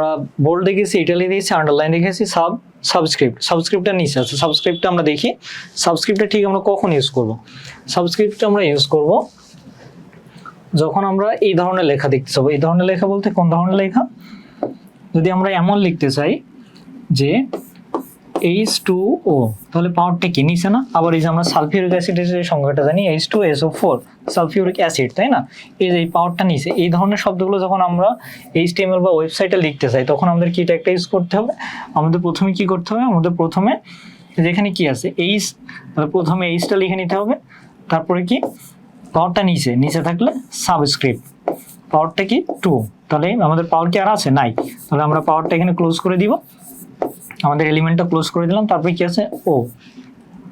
আমরা বোল্ড দেখেছি ইটালি দিয়েছি আন্ডারলাইন দেখেছি সাব সাবস্ক্রিপ্ট সাবস্ক্রিপ্টটা নিচে আছে। সাবস্ক্রিপ্টটা আমরা দেখি। সাবস্ক্রিপ্টটা ঠিক আমরা কখন ইউজ করব? সাবস্ক্রিপ্টটা আমরা ইউজ করব যখন আমরা এই ধরনের লেখা দেখতে চাবো। এই ধরনের লেখা বলতে কোন ধরনের লেখা? যদি আমরা এমন লিখতে চাই যে এইচ টু ও তাহলে পাওয়ারটা কি? নিচে না? আবার এই যে আমরা সালফিউরিক অ্যাসিডের যে সংখ্যাটা জানি H two S O four sulphuric acid তাই না? এই যে এই পাওয়ারটা নিচে এই ধরনের শব্দগুলো যখন আমরা এইচ টিএমএল বা ওয়েবসাইটে লিখতে চাই, তখন আমাদের কি একটা ইউজ করতে হবে? আমাদের প্রথমে কি করতে হবে? আমাদের প্রথমে যেখানে কি আছে এইচ তাহলে প্রথমে এইচটা লিখে নিতে হবে। তারপরে কি? পাওয়ারটা নিচে নিচে থাকলে সাবস্ক্রিপ্ট পাওয়ারটা কি? টু তাহলে আমাদের পাওয়ার কি আর আছে? নাই। তাহলে আমরা পাওয়ারটা এখানে ক্লোজ করে দিব। আমাদের এলিমেন্টটা ক্লোজ করে দিলাম, তারপরে কি আছে? ও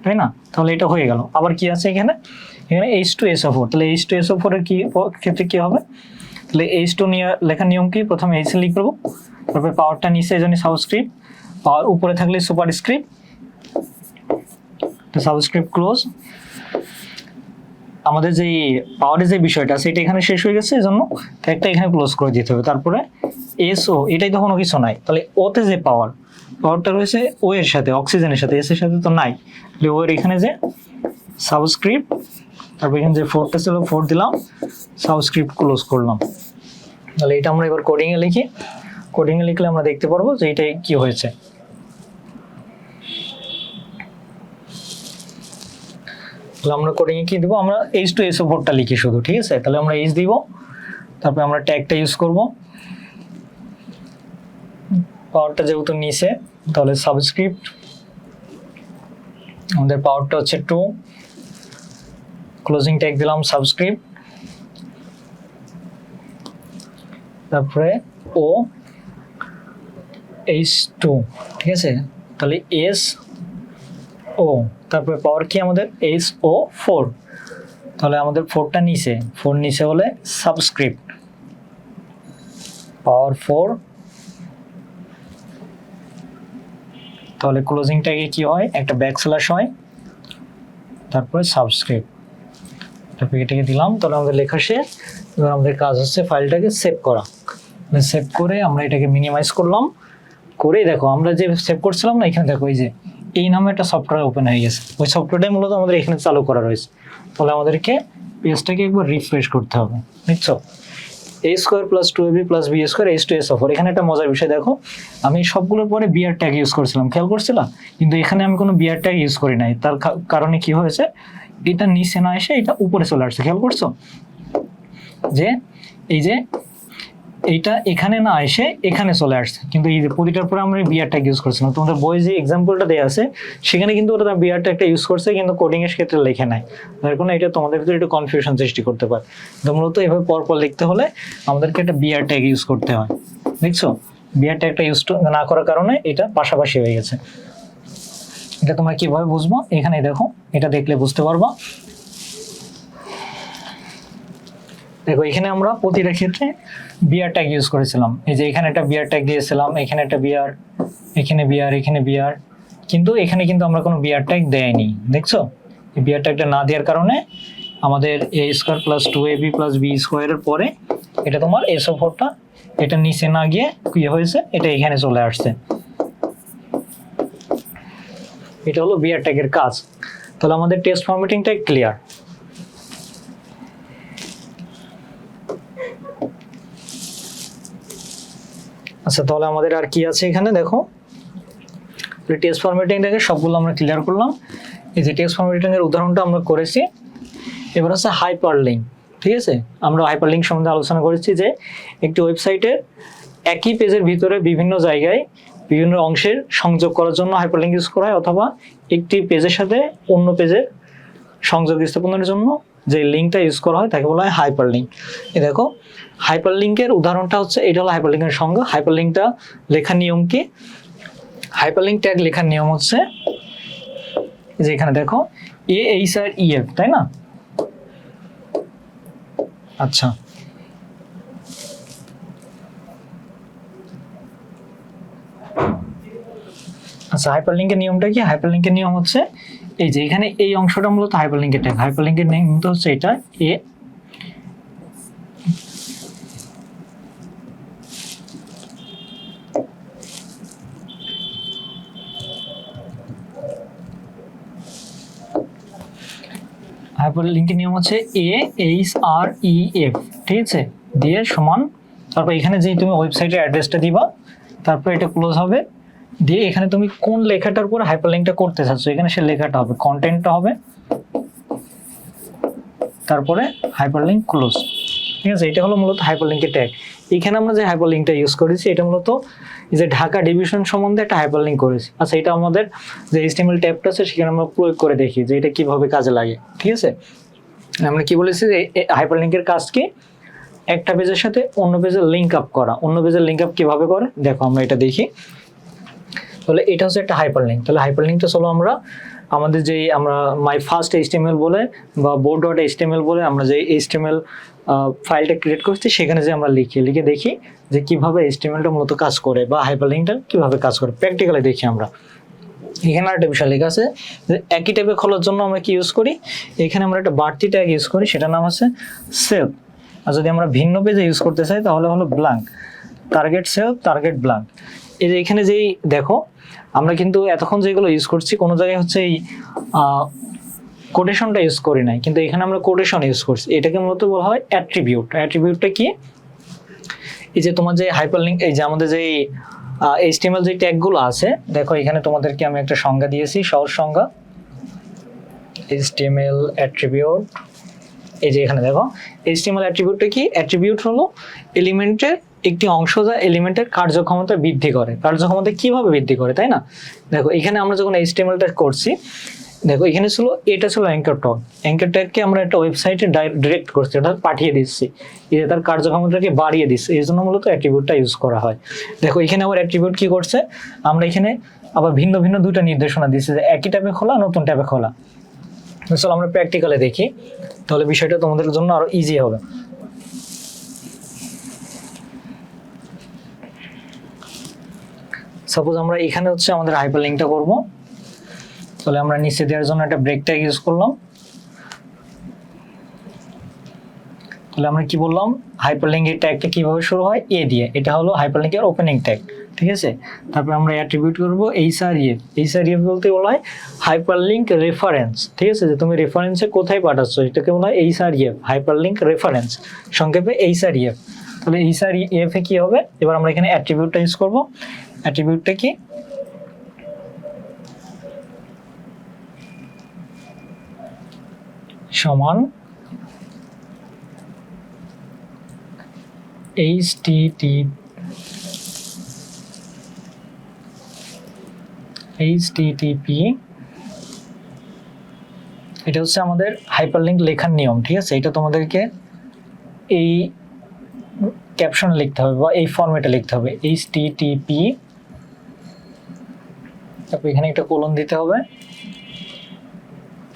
তাই না? তাহলে এটা হয়ে গেল। আবার কি আছে এখানে? এখানে এইচ টু এস ফোর তাহলে এইচ টু এস ফোরের কি, ক্ষেত্রে কি হবে? তাহলে এইচ টু নিয়ে, লেখার নিয়ম কি? প্রথমে এইচ লিখ করব তারপরে পাওয়ারটা নিচে, এই সাবস্ক্রিপ্ট পাওয়ার উপরে থাকলে সুপার স্ক্রিপ্ট সাবস্ক্রিপ্ট ক্লোজ আমাদের যে পাওয়ারের যে বিষয়টা সেটা এখানে শেষ হয়ে গেছে, এই জন্য একটা এখানে ক্লোজ করে দিতে হবে। তারপরে এস ও এটাই তো কোনো কিছু নাই। তাহলে ওতে যে পাওয়ার পাওয়ারটা রয়েছে ও এর সাথে অক্সিজেনের সাথে এস এর সাথে তো নাই। তাহলে ও এর এখানে যে সাবস্ক্রিপ্ট তারপর এখানে যে ফোরটা ছিল ফোর দিলাম সাবস্ক্রিপ্ট ক্লোজ করলাম। তাহলে এটা আমরা এবার কোডিংয়ে লিখি। কোডিংয়ে লিখলে আমরা দেখতে পারব যে এটাই কি হয়েছে। তাহলে আমরা কোডিংয়ে কি দিব? আমরা এইচ টু এস ফোরটা লিখি শুধু, ঠিক আছে? তাহলে আমরা এইচ দিব, তারপরে আমরা ট্যাগটা ইউজ করব। পাওয়ারটা যেহেতু নিচে, তাহলে সাবস্ক্রিপ্ট আমাদের পাওয়ারটা হচ্ছে টু ক্লোজিং ট্যাগ দিলাম সাবস্ক্রিপ্ট তারপরে ও এইচ টু ঠিক আছে? তাহলে এস ও তারপরে পাওয়ার কি আমাদের? এইচ ও ফোর তাহলে আমাদের ফোরটা নিচে। ফোর নিচে হলে সাবস্ক্রিপ্ট পাওয়ার ফোর তাহলে ক্লোজিং ট্যাগে কি হয়? একটা ব্যাক স্ল্যাশ হয়। তারপরে সাবস্ক্রিপ্ট তারপরে এটাকে দিলাম, তাহলে আমাদের লেখা শেষ। এবার আমাদের কাজ হচ্ছে ফাইলটাকে সেভ করা। সেভ করে আমরা এটাকে মিনিমাইজ করলাম। করে দেখো, আমরা যে সেভ করছিলাম না, এখানে দেখো এই যে, এই নামে একটা সফটওয়্যার ওপেন হয়ে গেছে। ওই সফটওয়্যারটাই মূলত আমাদের এখানে চালু করা রয়েছে। তাহলে আমাদেরকে পেজটাকে একবার রিফ্রেশ করতে হবে। বুঝছ A square plus two AB plus B square H two S offer এখানে একটা মজার বিষয় দেখো। আমি সবগুলোর পরে বিয়ার ট্যাগ ইউজ করছিলাম। খেয়াল করছিলাম কিন্তু এখানে আমি কোনো বিয়ার ট্যাগ ইউজ করি নাই। তার কারণে কি হয়েছে? এটা নিচে না এসে এটা উপরে চলে আসছে। খেয়াল করছ? যে এই যে এইটা এখানে না এসে এখানে চলে আসছে। কিন্তু এই প্রতিটার পরে আমরা বিয়ার ট্যাগ ইউজ করছিলাম তোমাদের বই যে এক্সাম্পলটা দেওয়া আছে, সেখানে কিন্তু ওরা বিয়ার ট্যাগটা ইউজ করছে, কিন্তু কোডিং এর ক্ষেত্রে লেখে নাই। যার কারণে এটা তোমাদের ভিতরে একটু কনফিউশন সৃষ্টি করতে পারে। তো মূলত এভাবে পরপর লিখতে হলে আমাদেরকে একটা বিয়ার ট্যাগ ইউজ করতে হয়। দেখছ? বিয়ার ট্যাগটা ইউজ না করার কারণে এটা পাশাপাশি হয়ে গেছে। এটা তোমরা কীভাবে বুঝব? এখানে দেখো। এটা দেখলে বুঝতে পারবা। দেখো, এখানে আমরা প্রতিটা ক্ষেত্রে বিয়ার ট্যাগ ইউজ করেছিলাম। এই যে এখানে একটা বিয়ার ট্যাগ দিয়েছিলাম, এখানে একটা বিয়ার এখানে বিয়ার এখানে বিয়ার কিন্তু এখানে কিন্তু আমরা কোনো বিয়ার ট্যাগ দেয়নি, দেখছ? এই বিয়ার ট্যাগটা না দেওয়ার কারণে আমাদের A square plus two A B plus B স্কোয়ারের পরে এটা তোমার এসও ফোরটা এটা নিচে না গিয়ে কি হয়েছে, এটা এখানে চলে আসছে। এটা হলো বিয়ার ট্যাগের কাজ। তাহলে আমাদের টেস্ট ফরম্যাটিংটাই ক্লিয়ার আচ্ছা তাহলে আমাদের আর কি আছে এখানে? দেখো। টেস্ট ফরম্যাটিংটাকে সবগুলো আমরা ক্লিয়ার করলাম। এই যে টেস্ট ফরম্যাটিং এর উদাহরণটা আমরা করেছি। এবার হচ্ছে হাইপার লিঙ্ক ঠিক আছে? আমরা হাইপার লিঙ্ক সম্বন্ধে আলোচনা করেছি যে একটি ওয়েবসাইটের একই পেজের ভিতরে বিভিন্ন জায়গায় বিভিন্ন অংশের সংযোগ করার জন্য হাইপার লিঙ্ক ইউজ করা হয়, অথবা একটি পেজের সাথে অন্য পেজের সংযোগ স্থাপনের জন্য যে লিঙ্কটা ইউজ করা হয়, তাকে বলা হয় হাইপার লিঙ্ক এই দেখো হাইপার লিঙ্কের উদাহরণটা হচ্ছে, এটা হলো হাইপার লিঙ্কের সংজ্ঞা হাইপার লিঙ্কটা লেখার নিয়ম কি? হাইপার লিঙ্ক ট্যাগ লেখার নিয়ম হচ্ছে যে এখানে দেখো A H R E F তাই না? আচ্ছা। আচ্ছা হাইপারলিংকের নিয়মটা কি? হাইপারলিংকের নিয়ম হচ্ছে, এই যে এখানে এই অংশটা মূলত হাইপারলিংকের ট্যাগ হাইপারলিংকের নিয়ম হচ্ছে এটা এ হাইপার লিঙ্কের নিয়ম হচ্ছে এ এইচ আর ই এফ ঠিক আছে? দিয়ে সমান, তারপর এখানে যেই তুমি ওয়েবসাইটের অ্যাড্রেসটা দিবা, তারপর এটা ক্লোজ হবে। দিয়ে এখানে তুমি কোন লেখাটার উপর হাইপার লিঙ্কটা করতে চাচ্ছ, এখানে সে লেখাটা হবে কন্টেন্টটা হবে। তারপরে হাইপার লিঙ্ক ক্লোজ ঠিক আছে? এটা হলো মূলত হাইপার লিঙ্কের ট্যাগ এখানে আমরা যে হাইপার লিঙ্কটা ইউজ করেছি, এটা মূলত যে ঢাকা ডিভিশন সম্বন্ধে একটা হাইপার লিঙ্ক করেছি। আচ্ছা এটা আমাদের যে এইচটিএমএল ট্যাবটা আছে, সেখানে আমরা প্রয়োগ করে দেখি যে এটা কীভাবে কাজে লাগে, ঠিক আছে? আমরা কি বলেছি যে হাইপার লিঙ্কের কাজ কি? একটা পেজের সাথে অন্য পেজের লিঙ্ক আপ করা। অন্য পেজের লিঙ্ক আপ কীভাবে করে? দেখো, আমরা এটা দেখি। তাহলে এটা হচ্ছে একটা হাইপার লিঙ্ক তাহলে হাইপার লিঙ্কটা চলো আমরা, আমাদের যে আমরা মাই ফার্স্ট এইচটিএমএল বলে বা বোর্ড ডট এইচটিএমএল বলে আমরা যে এইচটিএমএল ফাইলটা ক্রিয়েট করছি, সেখানে যে আমরা লিখি, লিখে দেখি যে কীভাবে এইচটিএমএলটা মূলত কাজ করে বা হাইপার লিঙ্কটা কীভাবে কাজ করে। প্র্যাকটিক্যালি দেখি আমরা। এখানে একটা বিষয় লেখা আছে যে একই ট্যাবে খোলার জন্য আমরা কি ইউজ করি? এখানে আমরা একটা বাড়তি ট্যাগ ইউজ করি, সেটার নাম আছে সেলফ আর যদি আমরা ভিন্ন পেজে ইউজ করতে চাই, তাহলে হলো blank target self target blank এই যে এখানে যেই দেখো, আমরা কিন্তু এতক্ষণ যেগুলো ইউজ করছি, কোনো জায়গায় হচ্ছে এই কোটেশনটা ইউজ করি নাই, কিন্তু এখানে আমরা কোটেশন ইউজ করছি। এটাকে মূলত বলা হয় অ্যাট্রিবিউট অ্যাট্রিবিউটটা কি? এই যে তোমার যে হাইপার লিঙ্ক এই যে আমাদের যে এইচটিএমএল যে ট্যাগগুলো আছে, দেখো এখানে তোমাদেরকে আমি একটা সংজ্ঞা দিয়েছি, সহজ সংজ্ঞা। এইচটিএমএল অ্যাট্রিবিউট এই যে এখানে দেখো এইচটিএমএল অ্যাট্রিবিউটটা কি? অ্যাট্রিবিউট হলো এলিমেন্টের একটি অংশ যা এলিমেন্টের কার্যক্ষমতা বৃদ্ধি করে। কার্যক্ষমতা কীভাবে বৃদ্ধি করে, তাই না? দেখো, এখানে আমরা যখন এইচটিএমএলটা করছি দেখো, এখানে ছিল, এটা ছিল অ্যাঙ্কার টগ অ্যাঙ্কার ট্যাগকে আমরা একটা ওয়েবসাইটে ডিরেক্ট করছি ওটা পাঠিয়ে দিচ্ছি। যে তার কার্যক্ষমতাকে বাড়িয়ে দিচ্ছে, এই জন্য মূলত অ্যাট্রিবিউটটা ইউজ করা হয়। দেখো, এখানে আবার অ্যাট্রিবিউট কি করছে? আমরা এখানে আবার ভিন্ন ভিন্ন দুইটা নির্দেশনা দিচ্ছি, যে একই ট্যাবে খোলা, নতুন ট্যাবে খোলা। চলো, আমরা প্র্যাকটিক্যালে দেখি। তাহলে বিষয়টা তোমাদের জন্য আরও ইজি হবে। সাপোজ আমরা এখানে হচ্ছে আমাদের হাইপার লিঙ্কটা করব। তাহলে আমরা নিচে দেওয়ার জন্য একটা ব্রেক ট্যাগ ইউজ করলাম। তাহলে আমরা কি বললাম? হাইপার লিঙ্কের ট্যাগটা কীভাবে শুরু হয়? এ দিয়ে। এটা হলো হাইপার লিঙ্কের ওপেনিং ট্যাগ ঠিক আছে? তারপর আমরা অ্যাট্রিবিউট করব H R F H R F বলতে বলা হয় হাইপার লিঙ্ক রেফারেন্স ঠিক আছে? যে তুমি রেফারেন্সে কোথায় পাঠাচ্ছ? এটাকে বলা হয় H R F hyperlink reference সংক্ষেপে এইচ আর ইএফ তাহলে এইচ আর ইএফ কি হবে? এবার আমরা এখানে অ্যাট্রিবিউটটা ইউজ করব। অ্যাট্রিবিউটটা কি? সমান এইচ টি টি এটা হচ্ছে আমাদের হাইপারলিঙ্ক লেখার নিয়ম, ঠিক আছে? এটা তোমাদেরকে এই ক্যাপশন লিখতে হবে বা এই ফরম্যাটে লিখতে হবে এইচ টি টি পি তারপর এখানে একটা কোলন দিতে হবে।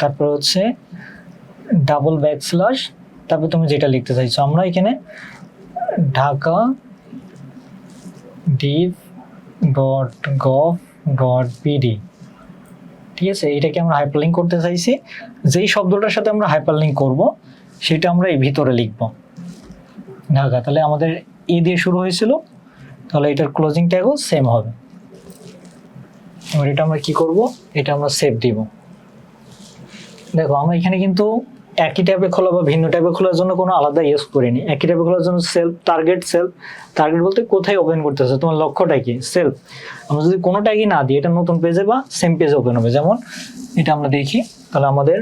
তারপর হচ্ছে ডাবল ব্যাক স্ল্যাশ তারপর তুমি যেটা লিখতে চাইছো, আমরা এখানে Dhaka dip dot gov dot BD ঠিক আছে? এটাকে আমরা হাইপারলিঙ্ক করতে চাইছি। যেই শব্দটার সাথে আমরা হাইপারলিঙ্ক করব, সেটা আমরা এই ভিতরে লিখব। ঢাকা, তাহলে আমাদের এ দিয়ে শুরু হয়েছিল। তাহলে এটার ক্লোজিং ট্যাগও সেম হবে। এবার এটা আমরা কি করব? এটা আমরা সেভ দিব। দেখো, আমরা এখানে কিন্তু একই ট্যাবে খোলা বা ভিন্ন ট্যাবে খোলার জন্য কোনো আলাদা ইউজ করিনি। একই ট্যাবে খোলার জন্য সেলফ টার্গেট সেলফ টার্গেট বলতে কোথায় ওপেন করতেছে? তোমার লক্ষ্যটা কি? সেলফ আমরা যদি কোনো ট্যাগই না দিই, এটা নতুন পেজে বা সেম পেজে ওপেন হবে। যেমন এটা আমরা দেখি, তাহলে আমাদের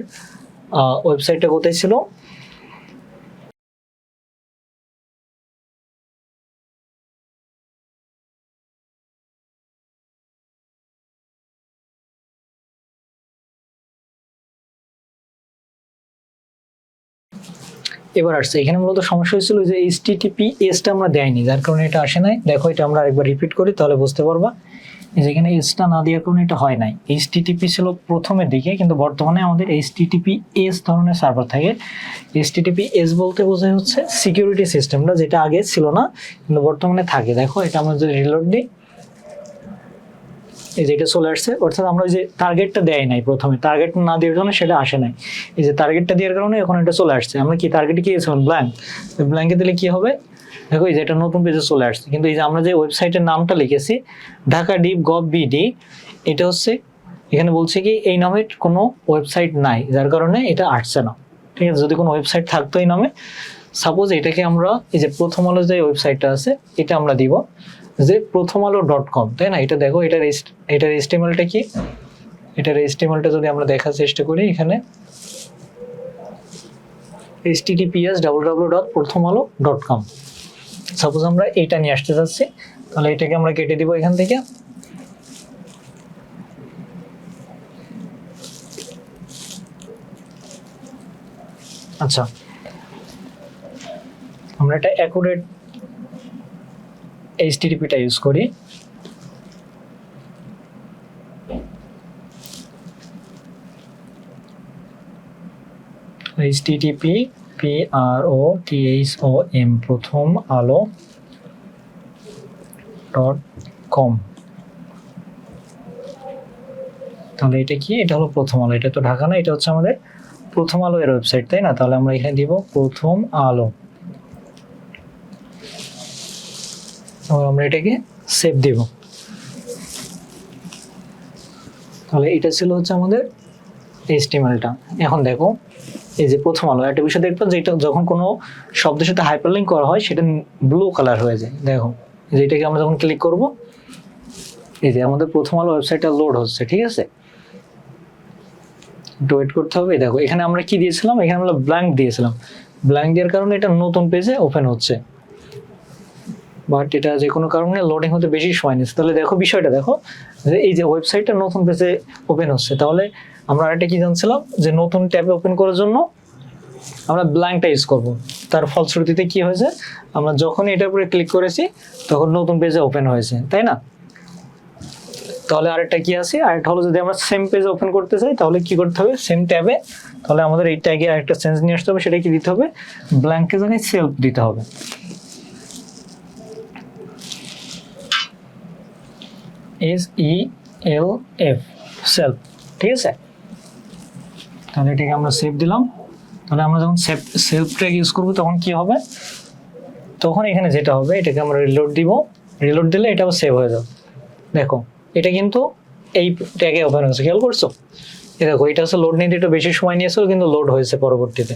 ওয়েবসাইটটা কোথায় ছিল? এবার আসছে। এখানে মূলত সমস্যা হয়েছিল যে এইচ টিটিপি এসটা আমরা দেয়নি, যার কারণে এটা আসে নাই। দেখো, এটা আমরা আরেকবার রিপিট করি, তাহলে বুঝতে পারবা। এই যে এখানে এসটা না দেওয়ার কারণে এটা হয় নাই। এইচ টিটিপি ছিল প্রথমের দিকে, কিন্তু বর্তমানে আমাদের এইচ টিটিপি এস ধরনের সার্ভার থাকে। এইচ টিটিপি এস বলতে বোঝায় হচ্ছে সিকিউরিটি সিস্টেমটা যেটা আগে ছিল না, কিন্তু বর্তমানে থাকে। দেখো, এটা আমরা যদি রিলোড দিই এই যে এটা চলে আসছে, অর্থাৎ আমরা যে টার্গেটটা দেয় নাই প্রথমে। টার্গেট না দেওয়ার জন্য সেটা আসে নাই। এই যে টার্গেটটা দেওয়ার কারণে এখন এটা চলে আসছে। আমরা কি টার্গেটে কি দিয়েছিলাম ব্ল্যাঙ্ক ব্ল্যাঙ্কে দিলে কি হবে? দেখো এই যে এটা নতুন পেজে চলে আসছে। কিন্তু এই যে আমরা যে ওয়েবসাইটের নামটা লিখেছি, ঢাকা ডিপ গভ বিডি এটা হচ্ছে এখানে বলছে কি, এই নামের কোনো ওয়েবসাইট নাই, যার কারণে এটা আসছে না। ঠিক আছে? যদি কোনো ওয়েবসাইট থাকতো এই নামে সাপোজ এটাকে আমরা, এই যে প্রথম আলো যে ওয়েবসাইটটা আছে, এটা আমরা দিব। যে প্রথম আলো ডট কম তাই না? এটা দেখো, এটার এটার এস্টিমেলটা কি? এটার এস্টিমেলটা যদি আমরা দেখার চেষ্টা করি এখানে H TTPS double double dot Prothom Alo dot কম সাপোজ আমরা এইটা নিয়ে আসতে চাচ্ছি তাহলে এটাকে আমরা কেটে দিব এখান থেকে। আচ্ছা আমরা এটা অ্যাকুরেট এইচটিটিপিটা ইউজ করি। HTTP P R O T H O M Prothom Alo dot কম তাহলে এটা কি? এটা হলো প্রথম আলো। এটা তো ঢাকা না, এটা হচ্ছে আমাদের প্রথম আলো এর ওয়েবসাইট তাই না? তাহলে আমরা এখানে দিব প্রথম আলো। এবার আমরা এটাকে সেভ দিব। তাহলে এটা ছিল হচ্ছে আমাদের এইচটিএমএলটা এখন দেখো, এই যে প্রথম আলো, একটা বিষয় দেখব যে এটা যখন কোনো শব্দের সাথে হাইপারলিঙ্ক করা হয়, সেটা ব্লু কালার হয়ে যায়। দেখো যে এটাকে আমরা যখন ক্লিক করব, এই যে আমাদের প্রথম আলো ওয়েবসাইটটা লোড হচ্ছে, ঠিক আছে? একটু ওয়েট করতে হবে। দেখো, এখানে আমরা কি দিয়েছিলাম? এখানে আমরা ব্ল্যাঙ্ক দিয়েছিলাম। ব্ল্যাঙ্ক দেওয়ার কারণে এটা নতুন পেজে ওপেন হচ্ছে। বাট এটা যে কোনো কারণে লোডিং হতে বেশি সময় নিচ্ছে। তাহলে দেখো বিষয়টা, দেখো যে এই যে ওয়েবসাইটটা নতুন পেজে ওপেন হচ্ছে, তাহলে আমরা আরেকটা কি জানছিলাম? যে নতুন ট্যাবে ওপেন করার জন্য আমরা ব্ল্যাঙ্কটা ইউজ করব। তার ফলশ্রুতিতে কি হয়েছে? আমরা যখনই এটার উপরে ক্লিক করেছি, তখন নতুন পেজে ওপেন হয়েছে, তাই না? তাহলে আরেকটা কি আছে? আরেকটা হলো যদি আমরা সেম পেজে ওপেন করতে চাই, তাহলে কি করতে হবে? সেম ট্যাবে তাহলে আমাদের এই ট্যাগে আরেকটা চেঞ্জ নিয়ে আসতে হবে সেটা কি দিতে হবে? ব্ল্যাঙ্কের জায়গায় সেলফ দিতে হবে। S E L F self ঠিক আছে? তাহলে এটাকে আমরা সেভ দিলাম। তাহলে আমরা যখন সেভ সেলফ ট্র্যাক ইউজ করব, তখন কি হবে? তখন এখানে যেটা হবে, এটাকে আমরা রিলোড দিব। রিলোড দিলে এটাও সেভ হয়ে যাবে। দেখো, এটা কিন্তু এই ট্যাগে ওপেন হয়েছে। খেয়াল করছ? এ দেখো, এটা হচ্ছে লোড নিতে একটু বেশি সময় নিয়েছিল, কিন্তু লোড হয়েছে পরবর্তীতে।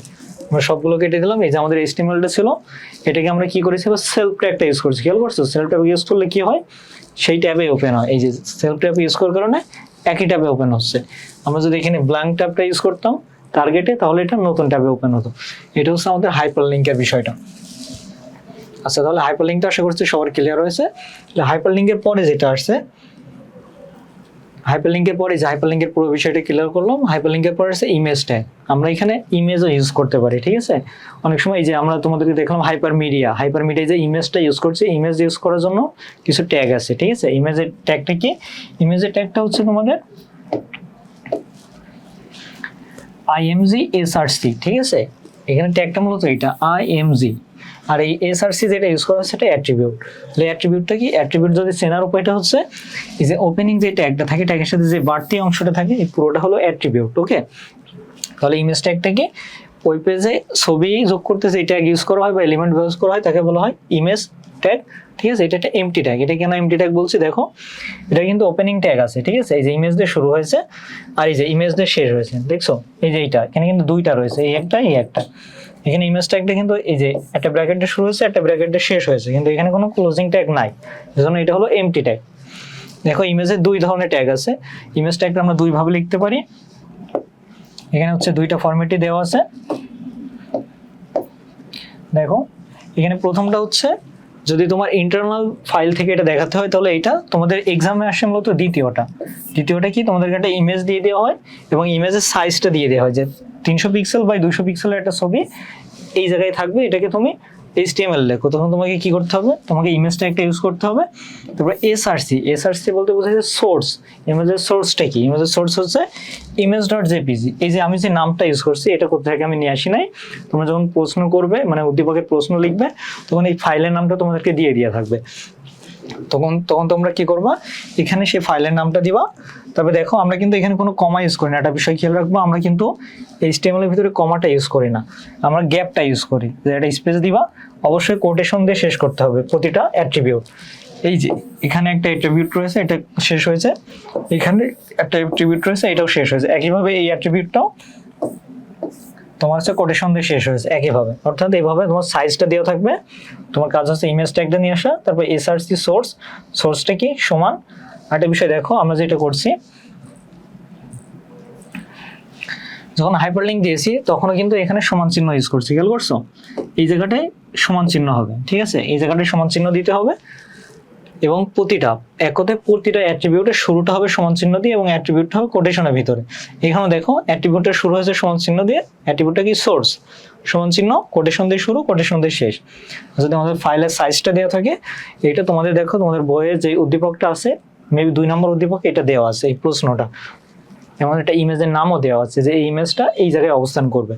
আমরা সবগুলো কেটে দিলাম। এই যে আমাদের এস্টিমেলটা ছিল, এটাকে আমরা কি করেছি? বা সেলফ ট্যাগটা ইউজ করছি। খেয়াল করছ? সেলফ ট্যাব ইউজ করলে কি হয়? সেই ট্যাবে ওপেন হয়। এই যে সেলফ ট্যাব ইউজ করার কারণে একই ট্যাবে ওপেন হচ্ছে। আমরা যদি এখানে ব্ল্যাঙ্ক ট্যাবটা ইউজ করতাম টার্গেটে তাহলে এটা নতুন ট্যাবে ওপেন হতো। এটা হচ্ছে আমাদের হাইপার লিঙ্কের বিষয়টা। আচ্ছা তাহলে হাইপার লিঙ্কটা আশা করছি সবার ক্লিয়ার হয়েছে। হাইপার লিঙ্কের পরে যেটা আসছে হাইপারলিঙ্কের পরে যে হাইপারলিঙ্কের পুরো বিষয়টা ক্লিয়ার করলাম হাইপারলিঙ্কের পরে আছে ইমেজ ট্যাগ আমরা এখানে ইমেজও ইউজ করতে পারি, ঠিক আছে? অনেক সময় এই যে আমরা তোমাদেরকে দেখলাম হাইপার মিডিয়া হাইপার মিডিয়া যে ইমেজটা ইউজ করছে ইমেজ ইউজ করার জন্য কিছু ট্যাগ আছে, ঠিক আছে? ইমেজের ট্যাগটা কি? ইমেজের ট্যাগটা হচ্ছে তোমাদের আইএমজি এসআরসি ঠিক আছে? এখানে ট্যাগটা মূলত এটা আইএমজি আর এই এসআরসি যেটা ইউজ করা হচ্ছে এটা অ্যাট্রিবিউট তাহলে অ্যাট্রিবিউটটা কি? অ্যাট্রিবিউট যদি চেনার উপায়টা হচ্ছে, এই যে ওপেনিং যে ট্যাগটা থাকে ট্যাগের সাথে যে বাড়তি অংশটা থাকে, এই পুরোটা হলো অ্যাট্রিবিউট ওকে তাহলে ইমেজ ট্যাগটা কি? ওই পেজে ছবি যোগ করতে যে ট্যাগ ইউজ করা হয় বা এলিমেন্ট ইউজ করা হয়, তাকে বলা হয় ইমেজ ট্যাগ ঠিক আছে? এটা একটা এমটি ট্যাগ এটা কেন এমটি ট্যাগ বলছি? দেখো, এটা কিন্তু ওপেনিং ট্যাগ আছে, ঠিক আছে? এই যে ইমেজ দিয়ে শুরু হয়েছে, আর এই যে ইমেজ দিয়ে শেষ হয়েছে, দেখছ? এই যে এইটা, এখানে কিন্তু দুইটা রয়েছে, এই একটা এই একটা। এখানে ইমেজ ট্যাগটা কিন্তু এই যে একটা ব্র্যাকেটে শুরু হয়েছে, একটা ব্র্যাকেটে শেষ হয়েছে। কিন্তু এখানে কোনো ক্লোজিং ট্যাগ নাই। এজন্য এটা হলো এমটি ট্যাগ দেখো ইমেজের দুই ধরনের ট্যাগ আছে। ইমেজ ট্যাগটা আমরা দুইভাবে লিখতে পারি। এখানে হচ্ছে দুইটা ফরম্যাটই দেওয়া আছে। দেখো, এখানে প্রথমটা হচ্ছে, যদি তোমার ইন্টারনাল ফাইল থেকে এটা দেখাতে হয়, তাহলে এটা তোমাদের এক্সামে আসে মূলত দ্বিতীয়টা। দ্বিতীয়টা কি? তোমাদেরকে একটা ইমেজ দিয়ে দেওয়া হয় এবং ইমেজের সাইজটা দিয়ে দেওয়া হয় যে তিনশো পিক্সেল বাই দুশো পিক্সেলের একটা ছবি এই জায়গায় থাকবে, এটাকে তুমি এইচটিএমএল লেখো। তখন তোমাকে কি করতে হবে? তোমাকে ইমেজটা একটা ইউজ করতে হবে। তারপরে এসআরসি এসআরসি বলতে বোঝাচ্ছে সোর্স ইমেজের সোর্সটা কি? ইমেজের সোর্স হচ্ছে ইমেজ ডট জেপিজি এই যে আমি যে নামটা ইউজ করছি, এটা কোথা থেকে আমি নিয়ে আসি নাই। তোমরা যখন প্রশ্ন করবে মানে উদ্দীপকের প্রশ্ন লিখবে, তখন এই ফাইলের নামটা তোমাদেরকে দিয়ে দেওয়া থাকবে। তখন তখন তোমরা কি করবা? এখানে সেই ফাইলের নামটা দিবা। তবে দেখো, আমরা কিন্তু এখানে কোনো কমা ইউজ করি না। একটা বিষয় খেয়াল রাখব, আমরা কিন্তু এইচটিএমএল এর ভিতরে কমাটা ইউজ করি না। আমরা গ্যাপটা ইউজ করি। যে একটা স্পেস দিবা, অবশ্যই কোটেশন দিয়ে শেষ করতে হবে প্রতিটা অ্যাট্রিবিউট এই যে, এখানে একটা অ্যাট্রিবিউট রয়েছে, এটা শেষ হয়েছে। এখানে একটা অ্যাট্রিবিউট রয়েছে, এটাও শেষ হয়েছে। একইভাবে এই অ্যাট্রিবিউটটাও তোমার হচ্ছে কোটেশন দিয়ে শেষ হয়েছে, একইভাবে। অর্থাৎ এইভাবে তোমার সাইজটা দেওয়া থাকবে, তোমার কাজ হচ্ছে ইমেজ ট্যাগটা নিয়ে আসা, তারপর এসআরসি সোর্স সোর্সটা কি? সমান। একটা বিষয় দেখো, আমরা যেটা করছি, যখন হাইপারলিঙ্ক দিয়েছি, তখনও কিন্তু এখানে সমান চিহ্ন ইউজ করছি, খেয়াল করছ? এই জায়গাটায় সমান চিহ্ন হবে, ঠিক আছে? এই জায়গাটায় সমান চিহ্ন দিতে হবে। এবং প্রতিটা এক কথায় প্রতিটা অ্যাট্রিবিউটের শুরুটা হবে সমান চিহ্ন দিয়ে এবং অ্যাট্রিবিউটটা হবে কোটেশনের ভিতরে। এখানে দেখো অ্যাট্রিবিউটটা শুরু হয়েছে সমান চিহ্ন দিয়ে অ্যাট্রিবিউটটা কি সোর্স সমান চিহ্ন কোটেশন দিয়ে শুরু কোটেশন দিয়ে শেষ। যদি আমাদের ফাইলের সাইজটা দেওয়া থাকে এটা তোমাদের দেখো, তোমাদের বইয়ের যে উদ্দীপকটা আছে মেবি দুই নম্বর উদ্দীপক, এটা দেওয়া আছে, এই প্রশ্নটা। এবং একটা ইমেজের নামও দেওয়া আছে, যে এই ইমেজটা এই জায়গায় অবস্থান করবে।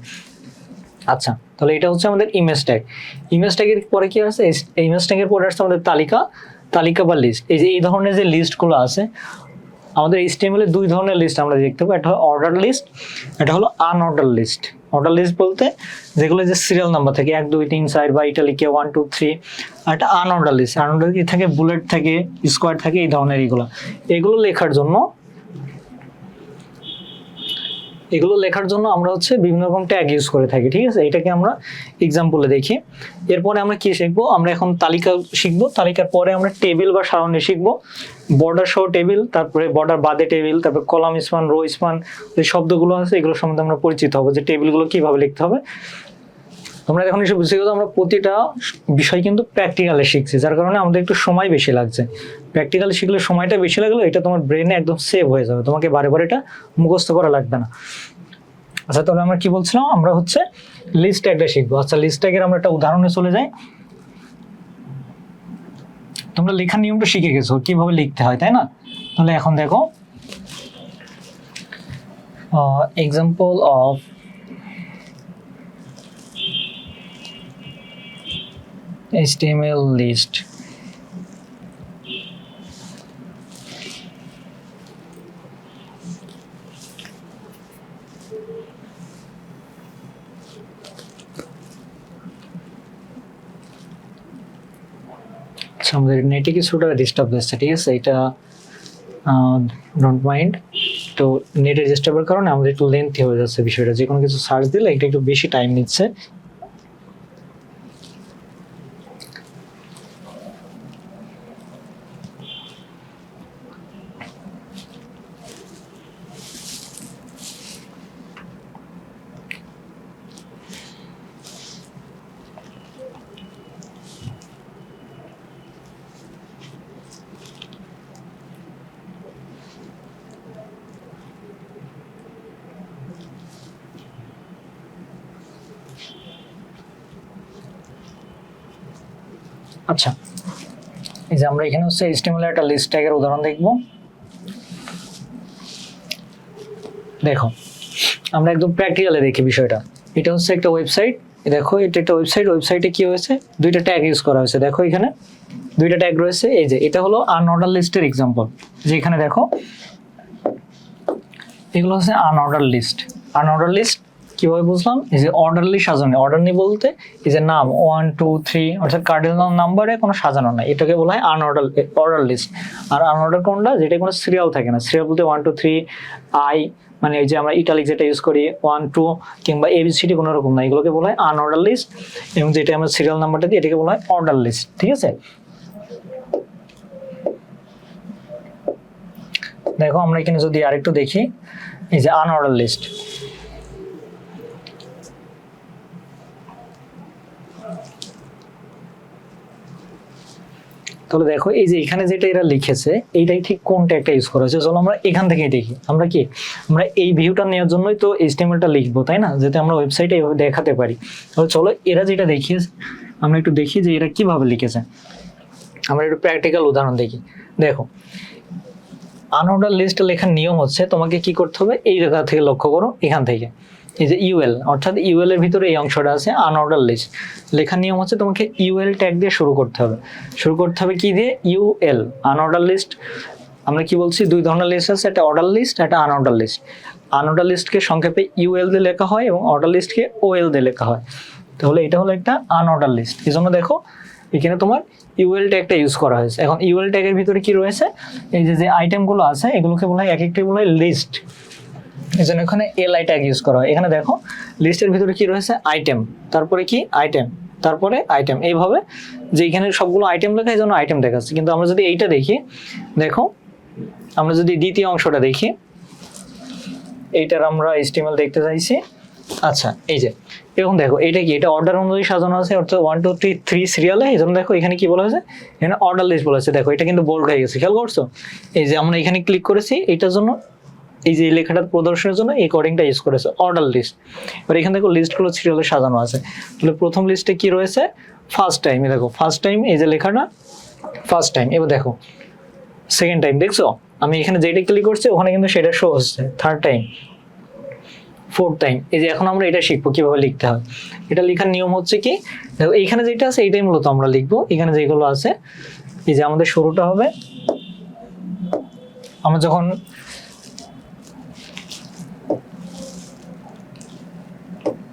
আচ্ছা তাহলে এটা হচ্ছে আমাদের ইমেজ ট্যাগ ইমেজ ট্যাগের পরে কি আছে? ইমেজ ট্যাগের পরে আসছে আমাদের তালিকা। তালিকা বা লিস্ট এই যে এই ধরনের যে লিস্টগুলো আছে, আমাদের এইচটিএমএল এ দুই ধরনের লিস্ট আমরা দেখতে পাবো। একটা হলো অর্ডার লিস্ট এটা হলো আনঅর্ডার লিস্ট অর্ডার লিস্ট বলতে যেগুলো যে সিরিয়াল নাম্বার থাকে, এক, দুই, তিন, চার বা ইটালিকে ওয়ান টু থ্রি একটা আনঅর্ডার লিস্ট আনঅর্ডার কি থাকে বুলেট থাকে স্কোয়ার থাকে, এই ধরনের এগুলো। এগুলো লেখার জন্য এগুলো লেখার জন্য আমরা হচ্ছে বিভিন্ন রকম ট্যাগ ইউজ করে থাকি, ঠিক আছে? এটাকে আমরা এক্সাম্পলে দেখি। এরপরে আমরা কি শিখব? আমরা এখন তালিকা শিখব। তালিকার পরে আমরা টেবিল বা সারণী শিখব। বর্ডার সহ টেবিল তারপরে বর্ডার বাদে টেবিল তারপরে কলাম স্পান রো স্পান যে শব্দগুলো আছে এগুলো সম্বন্ধে আমরা পরিচিত হব যে টেবিলগুলো কীভাবে লিখতে হবে। তোমরা এখন এসে বুঝতে গেছো আমরা প্রতিটা বিষয় কিন্তু প্র্যাকটিক্যালে শিখছি, যার কারণে আমাদের একটু সময় বেশি লাগছে। প্র্যাকটিক্যালি শিখলে সময়টা বেশি লাগল এটা তোমার ব্রেনে একদম সেভ হয়ে যাবে, তোমাকে বারে বারে এটা মুখস্থ করা লাগবে না। আচ্ছা তাহলে আমরা কি বলছিলাম? আমরা হচ্ছে লিস্ট ট্যাগটা শিখব। আচ্ছা লিস্ট ট্যাগের আমরা একটা উদাহরণে চলে যাই। তোমরা লেখার নিয়মটা শিখে গেছো, কীভাবে লিখতে হয়, তাই না? তাহলে এখন দেখো এক্সাম্পল অফ HTML list. আমাদের নেটে কিছুটা ডিস্টার্ব দিচ্ছে ঠিক আছে? এটা ডোন্ট মাইন্ড তো নেটের ডিস্টার্বের কারণে আমাদের একটু লেন্থি হয়ে যাচ্ছে বিষয়টা। যে কোনো কিছু সার্চ দিলে এটা একটু বেশি টাইম নিচ্ছে। আচ্ছা এই যে আমরা এখানে হচ্ছে এর একটা লিস্ট ট্যাগের উদাহরণ দেখব। দেখো, আমরা একদম প্র্যাকটিক্যালে দেখি বিষয়টা। এটা হচ্ছে একটা ওয়েবসাইট দেখো, এটা একটা ওয়েবসাইট ওয়েবসাইটে কি হয়েছে? দুইটা ট্যাগ ইউজ করা হয়েছে। দেখো এখানে, দুইটা ট্যাগ রয়েছে। এই যে, এটা হলো আনঅর্ডার লিস্টের এক্সাম্পল যে এখানে দেখো, এগুলো হচ্ছে আনঅর্ডার লিস্ট আনঅর্ডার লিস্ট কীভাবে বুঝলাম? এই যে অর্ডারলি সাজানো। অর্ডারলি বলতে এই যে নাম ওয়ান টু থ্রি অর্থাৎ কার্ডিনাল নাম্বারে কোনো সাজানো নাই। এটাকে বলা হয় আনঅর্ডার অর্ডার লিস্ট আর আনঅর্ডার কোনটা? যেটা কোনো সিরিয়াল থাকে না। সিরিয়াল বলতে ওয়ান টু থ্রি আই মানে এই যে আমরা ইটালিক যেটা ইউজ করি ওয়ান টু কিংবা এবিসিডি কোনো রকম না। এগুলোকে বলা হয় আনঅর্ডার লিস্ট এবং যেটা আমরা সিরিয়াল নাম্বারটা দিই, এটাকে বলা হয় অর্ডার লিস্ট ঠিক আছে? দেখো, আমরা এখানে যদি আরেকটু দেখি, এই যে আনঅর্ডার লিস্ট তাহলে দেখো, এই যে এখানে যেটা এরা লিখেছে, এইটাই ঠিক কোনটা একটা ইউজ করা হয়েছে চলো আমরা এখান থেকেই দেখি। আমরা কি? আমরা এই ভিউটা নেওয়ার জন্যই তো এইচটিএমএলটা লিখব, তাই না? যাতে আমরা ওয়েবসাইটে এভাবে দেখাতে পারি। তাহলে চলো, এরা যেটা দেখিয়েছে, আমরা একটু দেখি যে এরা কীভাবে লিখেছে। আমরা একটু প্র্যাকটিক্যাল উদাহরণ দেখি। দেখো আনঅর্ডার লিস্ট লেখার নিয়ম হচ্ছে তোমাকে কি করতে হবে? এই জায়গা থেকে লক্ষ্য করো, এখান থেকে। এই যে ইউএল অর্থাৎ ইউএল এর ভিতরে এই অংশটা আছে আনঅর্ডার লিস্ট লেখার নিয়ম হচ্ছে তোমাকে ইউএল ট্যাগ দিয়ে শুরু করতে হবে। শুরু করতে হবে কি দিয়ে? ইউএল আনঅর্ডার লিস্ট আমরা কি বলছি? দুই ধরনের লিস্ট আছে, একটা অর্ডার লিস্ট একটা আনঅর্ডার লিস্ট আনঅর্ডার লিস্টকে সংক্ষেপে ইউএল দিয়ে লেখা হয় এবং অর্ডার লিস্টকে ওএল দিয়ে লেখা হয়। তাহলে এটা হলো একটা আনঅর্ডার লিস্ট এই জন্য দেখো, এখানে তোমার ইউএল ট্যাগটা ইউজ করা হয়েছে। এখন ইউএল ট্যাগের ভিতরে কি রয়েছে? এই যে যে আইটেমগুলো আছে, এগুলোকে বলা হয়, এক একটি বলা হয় লিস্ট এই জন্য এখানে এল আই ট্যাগ ইউজ করা হয়। এখানে দেখো লিস্টের ভিতরে কি রয়েছে? আইটেম তারপরে কি? আইটেম তারপরে আইটেম এইভাবে যে এখানে সবগুলো আইটেম লেখা, এই জন্য আইটেম দেখাচ্ছে। কিন্তু আমরা যদি এইটা দেখি, দেখো, আমরা যদি দ্বিতীয় অংশটা দেখি, এইটার আমরা এস্টিমেল দেখতে চাইছি। আচ্ছা এই যে, এখন দেখো এটা কি? এটা অর্ডার অনুযায়ী সাজানো আছে, অর্থাৎ ওয়ান টু থ্রি থ্রি সিরিয়ালে এই জন্য দেখো, এখানে কি বলা হয়েছে? এখানে অর্ডার লিস্ট বলা হয়েছে। দেখো, এটা কিন্তু বোল্ড হয়ে গেছে। খেয়াল করছ? এই যে আমরা এখানে ক্লিক করেছি, এটার জন্য এই যে লেখাটা প্রদর্শনের জন্য এই কোডিংটা ইউজ করেছে অর্ডার লিস্ট এবার এখানে দেখো লিস্টগুলো সিরিয়ালে সাজানো আছে। তাহলে প্রথম লিস্টে কি রয়েছে? ফার্স্ট টাইম দেখো ফার্স্ট টাইম এই যে লেখাটা ফার্স্ট টাইম এবার দেখো সেকেন্ড টাইম দেখছ? আমি এখানে যেটা ক্লিক করছি, ওখানে কিন্তু সেটা শো হচ্ছে। থার্ড টাইম ফোর্থ টাইম এই যে এখন আমরা এটা শিখব, কীভাবে লিখতে হয়। এটা লেখার নিয়ম হচ্ছে কি, দেখো, এইখানে যেটা আছে, এইটাই মূলত আমরা লিখব। এখানে যেগুলো আছে, এই যে আমাদের শুরুটা হবে। আমরা যখন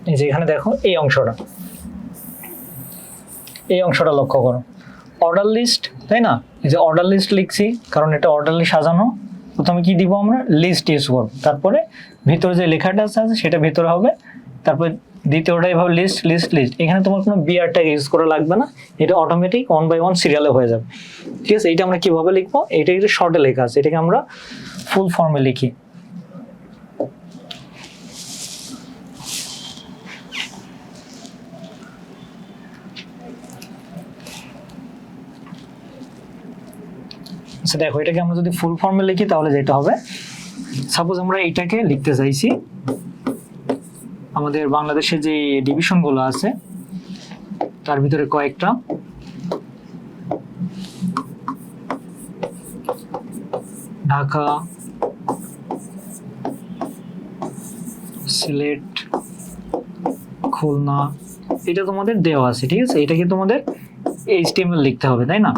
এই যে এখানে দেখো এই অংশটা। এই অংশটা লক্ষ্য করো। অর্ডার লিস্ট তাই না? এই যে অর্ডার লিস্ট লিখছি, কারণ এটা অর্ডার লিস্ট সাজানো। প্রথমে কি দিব আমরা? লিস্ট ইউজ করব। তারপরে ভিতরে যে লেখাটা আছে সেটা ভিতরে হবে। তারপরে দ্বিতীয়টা এভাবে লিস্ট লিস্ট লিস্ট এখানে তোমার কোনো বিআর ট্যাগ ইউজ করা লাগবে না। এটা অটোমেটিক ওয়ান বাই ওয়ান সিরিয়ালে হয়ে যাবে। ঠিক আছে? এইটা আমরা কীভাবে লিখব? এটা একটু শর্টে লেখা আছে। এটাকে আমরা ফুল ফর্মে লিখি। আচ্ছা দেখো, এটাকে আমরা যদি ফুল ফর্মে লিখি, তাহলে যেটা হবে? সাপোজ আমরা এইটাকে লিখতে চাইছি, আমাদের বাংলাদেশে যে ডিভিশনগুলো আছে, তার ভিতরে কয়েকটা। ঢাকা, সিলেট, খুলনা, এটা তোমাদের দেওয়া আছে, ঠিক আছে? এটাকে তোমাদের এইচটিএমএল লিখতে হবে, তাই না?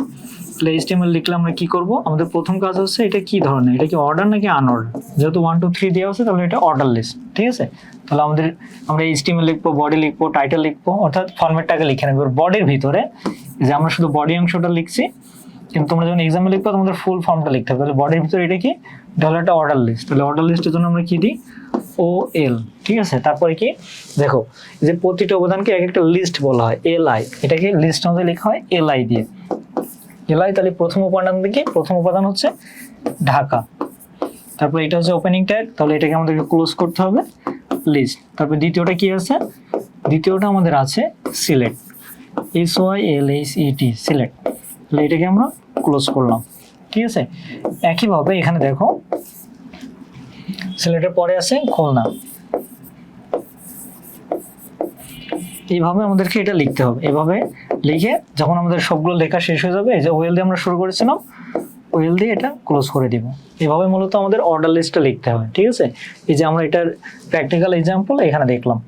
তাহলে এইচটিএমএল লিখলে আমরা কি করব? আমাদের প্রথম কাজ হচ্ছে এটা কি ধরনের? এটা কি অর্ডার নাকি আনঅর্ডার যেহেতু ওয়ান টু থ্রি দেওয়া আছে, তাহলে এটা অর্ডার লিস্ট ঠিক আছে? তাহলে আমাদের, আমরা এইচটিএমএল লিখব বডি লিখব টাইটেল লিখব, অর্থাৎ ফরম্যাটটাকে লিখে নেব বডির ভিতরে যে আমরা শুধু বডি অংশটা লিখছি, কিন্তু তোমরা যখন এক্সামে লিখব, তোমাদের ফুল ফর্মটা লিখতে হবে। তাহলে বডির ভিতরে এটা কি? তাহলে একটা অর্ডার লিস্ট তাহলে অর্ডার লিস্টের জন্য আমরা কি দিই? ও এল ঠিক আছে? তারপরে কি? দেখো যে প্রতিটা উপাদানকে এক একটা লিস্ট বলা হয় এল আই এটাকে লিস্ট মধ্যে লেখা হয় এল আই দিয়ে। আই তাহলে প্রথম উপাদান থেকে প্রথম উপাদান হচ্ছে ঢাকা। তারপর এটা হচ্ছে ওপেনিং ট্যাগ তাহলে এটাকে আমাদেরকে ক্লোজ করতে হবে লিস্ট তারপর দ্বিতীয়টা কি আছে? দ্বিতীয়টা আমাদের আছে select S Y L H E T select তাহলে এটাকে আমরা ক্লোজ করলাম। ঠিক আছে? একইভাবে এখানে দেখো সিলেটের পরে আছে খুলনা। এইভাবে আমাদেরকে এটা লিখতে হবে। এভাবে লিখে যখন আমাদের সবগুলো লেখা শেষ হয়ে যাবে, এই যে ওয়েল দিয়ে আমরা শুরু করেছিলাম ওয়েল দিয়ে এটা ক্লোজ করে দিব। এভাবে মূলত আমাদের অর্ডার লিস্টটা লিখতে হবে ঠিক আছে? এই যে আমরা এটার প্র্যাকটিক্যাল এক্সাম্পল এখানে দেখলাম।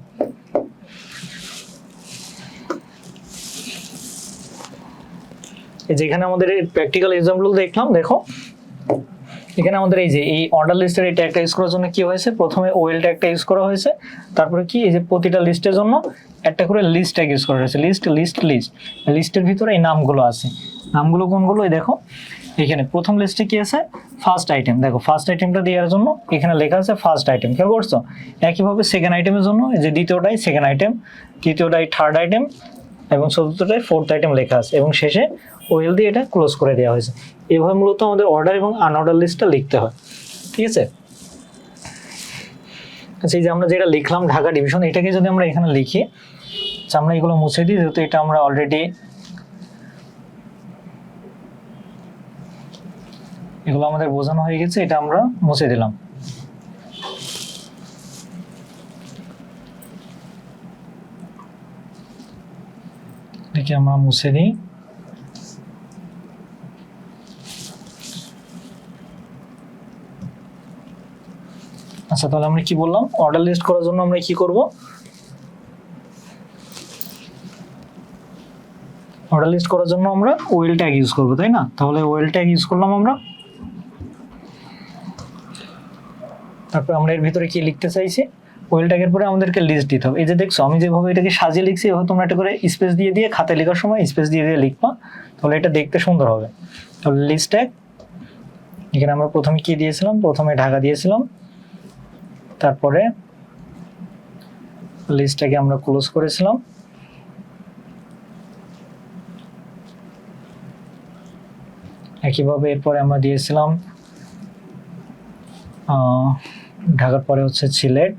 এই যেখানে আমাদের প্র্যাকটিক্যাল এক্সাম্পল দেখলাম, দেখো। এখানে আমাদের এই যে, এই অর্ডার লিস্টের এই ট্যাগটা ইউজ করার জন্য কি হয়েছে? প্রথমে ওয়েল ট্যাগটা ইউজ করা হয়েছে। তারপরে কি? এই যে প্রতিটা লিস্টের জন্য একটা করে লিস্ট ট্যাগ ইউজ করা হয়েছে। লিস্ট লিস্ট লিস্ট লিস্টের ভিতরে এই নামগুলো আছে। নামগুলো কোনগুলো? এই দেখো। এখানে প্রথম লিস্টে কি আছে? ফার্স্ট আইটেম দেখো ফার্স্ট আইটেমটা দেওয়ার জন্য এখানে লেখা আছে ফার্স্ট আইটেম খেয়াল করছ? একইভাবে সেকেন্ড আইটেমের জন্য এই যে দ্বিতীয়টাই সেকেন্ড আইটেম তৃতীয়টাই থার্ড আইটেম এবং চতুর্থটায় ফোর্থ আইটেম লেখা আছে এবং শেষে ওয়েল দিয়ে এটা ক্লোজ করে দেওয়া হয়েছে। এভাবে মূলত আমাদের অর্ডার এবং আনঅর্ডার লিস্টটা লিখতে হয়, ঠিক আছে? আচ্ছা এই যে আমরা যেটা লিখলাম ঢাকা ডিভিশন এটাকে যদি আমরা এখানে লিখি আচ্ছা আমরা এগুলো মুছে দিই, যেহেতু এটা আমরা অলরেডি এগুলো আমাদের বোঝানো হয়ে গেছে, এটা আমরা মুছে দিলাম। আমরা মুছে দিই। আচ্ছা তাহলে আমরা কি বললাম? অর্ডার লিস্ট করার জন্য আমরা কি করব? অর্ডার লিস্ট করার জন্য আমরা ওয়েল ট্যাগ ইউজ করব, তাই না? তাহলে ওয়েল ট্যাগ ইউজ করলাম আমরা। তারপর আমরা এর ভিতরে কি লিখতে চাইছি? ওয়েল ট্যাগের পরে আমাদেরকে লিস্ট দিতে হবে। এই যে দেখছ, আমি যেভাবে এটাকে সাজিয়ে লিখছি, এভাবে তোমরা একটা করে স্পেস দিয়ে দিয়ে খাতায় লেখার সময় স্পেস দিয়ে দিয়ে লিখবা। তাহলে এটা দেখতে সুন্দর হবে। তাহলে লিস্ট ট্যাগ এখানে আমরা প্রথমে কি দিয়েছিলাম? প্রথমে ঢাকা দিয়েছিলাম। তারপরে লিস্টটাকে আমরা ক্লোজ করেছিলাম। একইভাবে এরপরে আমরা দিয়েছিলাম ঢাকার পরে হচ্ছে সিলেট।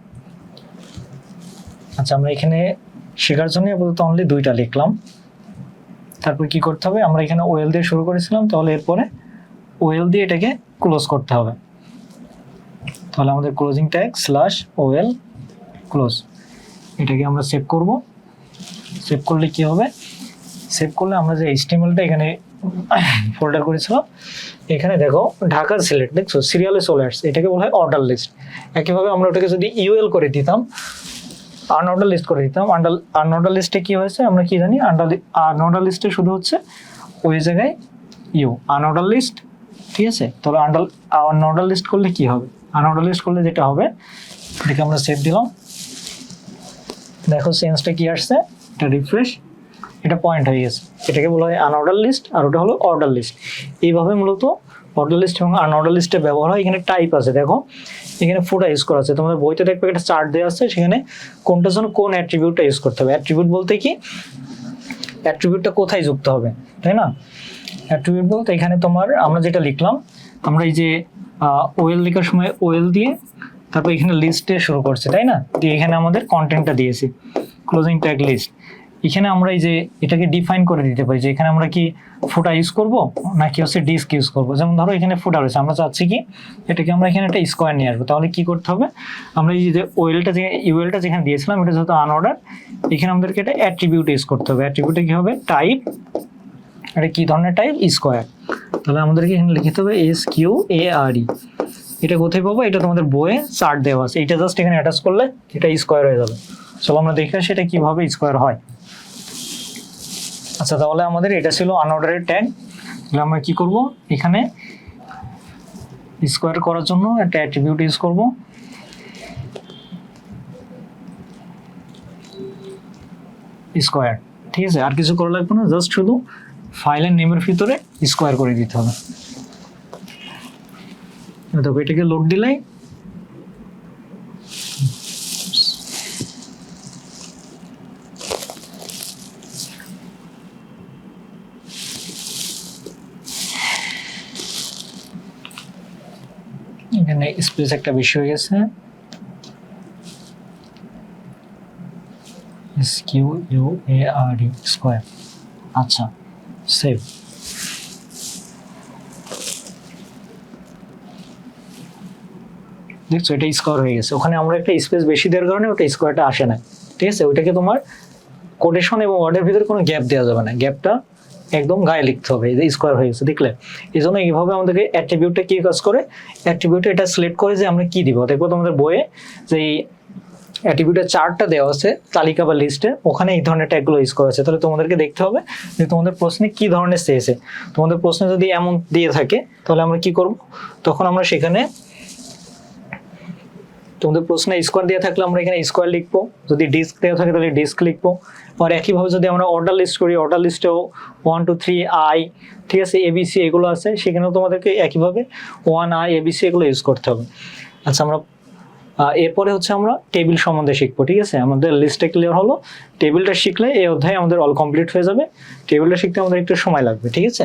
আচ্ছা আমরা এখানে শেখার জন্য আপাতত অনলি দুইটা লিখলাম। তারপর কি করতে হবে? আমরা এখানে ওয়েল দিয়ে শুরু করেছিলাম, তাহলে এরপরে ওয়েল দিয়ে এটাকে ক্লোজ করতে হবে। তাহলে আমাদের closing tag slash well close এটাকে আমরা সেভ করব। সেভ করলে কি হবে? সেভ করলে আমরা যে এইচটিএমএলটা এখানে ফোল্ডার করেছিলাম, এখানে দেখো, ঢাকার সিলেক্ট দেখছ? সিরিয়ালে চলে আসছে। এটাকে বলা হয় অর্ডার লিস্ট একইভাবে আমরা ওটাকে যদি ইউএল করে দিতাম আনঅর্ডার লিস্ট করে দিতাম আন্ডার আনঅর্ডার লিস্টে কি হয়েছে? আমরা কি জানি? আন্ডার আনঅর্ডার লিস্টে শুধু হচ্ছে ওই জায়গায় ইউ আনঅর্ডার লিস্ট ঠিক আছে? তাহলে আন্ডার আনঅর্ডার লিস্ট করলে কি হবে? আনঅর্ডার করলে যেটা হবে, এটাকে আমরা সেভ দিলাম। দেখো সেন্সটা কি আসছে? এটা রিফ্রেশ এটা পয়েন্ট হয়ে গেছে। এটাকে বলা হয় আনঅর্ডার লিস্ট আর ওটা হলো অর্ডার লিস্ট এইভাবে মূলত অর্ডার লিস্ট এবং আনঅর্ডার লিস্টের ব্যবহার হয়। এখানে টাইপ আছে, দেখো। এখানে ফুটা ইউজ করা আছে। তোমাদের বইতে দেখবে একটা চার্ট দেওয়া আছে, সেখানে কোনটার জন্য কোন অ্যাট্রিবিউটটা ইউজ করতে হবে। অ্যাট্রিবিউট বলতে কি? অ্যাট্রিবিউটটা কোথায় যুক্ত হবে, তাই না? অ্যাট্রিবিউট বলতে এখানে তোমার, আমরা যেটা লিখলাম, আমরা এই যে ওয়েল লেখার সময় ওয়েল দিয়ে তারপর এখানে লিস্টে শুরু করছে, তাই না? দিয়ে এখানে আমাদের কন্টেন্টটা দিয়েছি ক্লোজিং ট্যাগ লিস্ট এখানে আমরা এই যে এটাকে ডিফাইন করে দিতে পারি, যে এখানে আমরা কি ফুটা ইউজ করব, নাকি হচ্ছে ডিস্ক ইউজ করব? যেমন ধরো এখানে ফুটা রয়েছে, আমরা চাচ্ছি কি, এটাকে আমরা এখানে একটা স্কোয়ার নিয়ে আসব। তাহলে কি করতে হবে? আমরা এই যে ওয়েলটা যে ইউএলটা যেখানে দিয়েছিলাম, এটা যেহেতু আনঅর্ডার এখানে আমাদেরকে এটা অ্যাট্রিবিউট ইউজ করতে হবে। অ্যাট্রিবিউটে কি হবে? টাইপ এটা কি ধরনের টাইপ স্কোয়ার তাহলে আমাদেরকে এখানে লিখতে হবে এস কিউ এ আর ই এটা কোথায় পাবো? এটা তোমাদের বইয়ে চার্ট দেওয়া আছে। এটা জাস্ট এখানে অ্যাটাচ করলে এটা স্কোয়ার হয়ে যাবে। চলো আমরা দেখে আসি এটা কীভাবে স্কোয়ার হয়। আচ্ছা তাহলে আমাদের এটা ছিল আনঅর্ডারের ট্যাগ তাহলে আমরা কি করব? এখানে স্কোয়ার করার জন্য একটা অ্যাট্রিবিউট ইউজ করব। স্কোয়ার ঠিক আছে? আর কিছু করা লাগবে না? জাস্ট শুধু ফাইলের নেমের ভিতরে স্কোয়ার করে দিতে হবে। দেখো, এটাকে লোড দিলাই এখানে স্পেস একটা বেশি হয়ে গেছে। Q U A R E square আচ্ছা। সেভ দেখছ, এটা স্কোয়ার হয়ে গেছে। ওখানে আমরা একটা স্পেস বেশি দেওয়ার কারণে ওটা স্কোয়ারটা আসে না। ঠিক আছে? ওইটাকে তোমার কোটেশন এবং ওয়ার্ডের ভিতরে কোনো গ্যাপ দেওয়া যাবে না। গ্যাপটা একদম গায়ে লিখতে হবে। এই যে স্কোয়ার হয়ে গেছে, দেখলে? এই জন্য এইভাবে আমাদেরকে অ্যাট্রিবিউটটা কি কাজ করে? অ্যাট্রিবিউটে এটা সিলেক্ট করে যে আমরা কি দিব। দেখব তোমাদের বইয়ে যে এই অ্যাট্রিবিউটের চার্টটা দেওয়া আছে, তালিকা বা লিস্টে ওখানে এই ধরনের ট্যাগগুলো ইউজ করা আছে। তাহলে তোমাদেরকে দেখতে হবে যে তোমাদের প্রশ্নে কি ধরনের চেয়েছে। তোমাদের প্রশ্নে যদি এমন দিয়ে থাকে, তাহলে আমরা কি করব? তখন আমরা সেখানে তোমাদের প্রশ্নে স্কোয়ার দেওয়া থাকলে আমরা এখানে স্কোয়ার লিখব। যদি ডিস্ক দেওয়া থাকে, তাহলে ডিস্ক লিখব। আর একইভাবে যদি আমরা অর্ডার লিস্ট করি অর্ডার লিস্টেও ওয়ান টু থ্রি আই ঠিক আছে এবিসি এগুলো আছে, সেখানেও তোমাদেরকে একইভাবে ওয়ান আই এবিসি এগুলো ইউজ করতে হবে। আচ্ছা আমরা এরপরে হচ্ছে আমরা টেবিল সম্বন্ধে শিখব, ঠিক আছে? আমাদের লিস্টে ক্লিয়ার হলো। টেবিলটা শিখলে এই অধ্যায় আমাদের অল কমপ্লিট হয়ে যাবে। টেবিলটা শিখতে আমাদের একটু সময় লাগবে, ঠিক আছে?